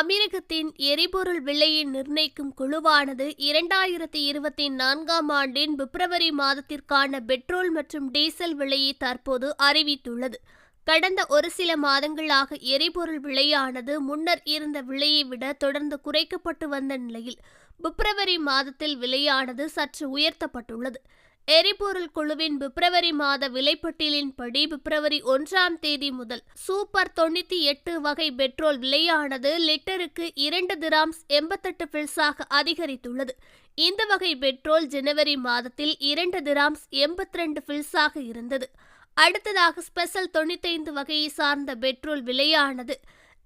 அமீரகத்தின் எரிபொருள் விலையை நிர்ணயிக்கும் குழுவானது இரண்டாயிரத்தி இருபத்தி நான்காம் ஆண்டின் பிப்ரவரி மாதத்திற்கான பெட்ரோல் மற்றும் டீசல் விலையை தற்போது அறிவித்துள்ளது. கடந்த ஒரு சில மாதங்களாக எரிபொருள் விலையானது முன்னர் இருந்த விலையை விட தொடர்ந்து குறைக்கப்பட்டு வந்த நிலையில் பிப்ரவரி மாதத்தில் விலையானது சற்று உயர்த்தப்பட்டுள்ளது. எரிபொருள் குழுவின் பிப்ரவரி மாத விலைப்பட்டியலின்படி பிப்ரவரி ஒன்றாம் தேதி முதல் சூப்பர் தொண்ணூத்தி எட்டு வகை பெட்ரோல் விலையானது லிட்டருக்கு இரண்டு திராம்ஸ் எண்பத்தெட்டு பில்ஸாக அதிகரித்துள்ளது. இந்த வகை பெட்ரோல் ஜனவரி மாதத்தில் இரண்டு திராம்ஸ் எண்பத்தி ரெண்டு பில்ஸாக இருந்தது. அடுத்ததாக ஸ்பெஷல் தொண்ணூத்தைந்து வகையை சார்ந்த பெட்ரோல் விலையானது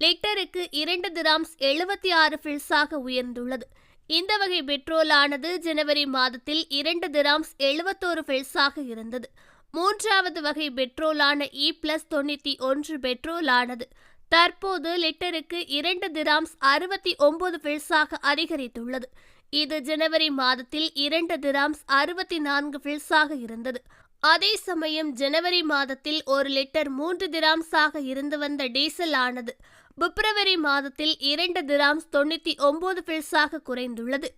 லிட்டருக்கு இரண்டு திராம்ஸ் எழுபத்தி ஆறு பில்ஸாக உயர்ந்துள்ளது. இந்த வகை பெட்ரோலானது ஜனவரி மாதத்தில் இரண்டு திராம்ஸ் எழுபத்தோரு பெல்ஸாக இருந்தது. மூன்றாவது வகை பெட்ரோலான இ பிளஸ் தொண்ணூற்றி ஒன்று பெட்ரோலானது தற்போது லிட்டருக்கு இரண்டு திராம்ஸ் அறுபத்தி ஒன்பது பில்ஸாக அதிகரித்துள்ளது. இது ஜனவரி மாதத்தில் இரண்டு திராம்ஸ் அறுபத்தி நான்கு பில்ஸாக இருந்தது. அதே சமயம் ஜனவரி மாதத்தில் ஒரு லிட்டர் மூன்று திராம்ஸாக இருந்து வந்த டீசல் ஆனது பிப்ரவரி மாதத்தில் இரண்டு திராம்ஸ் தொண்ணூற்றி ஒன்பது பில்ஸாக குறைந்துள்ளது.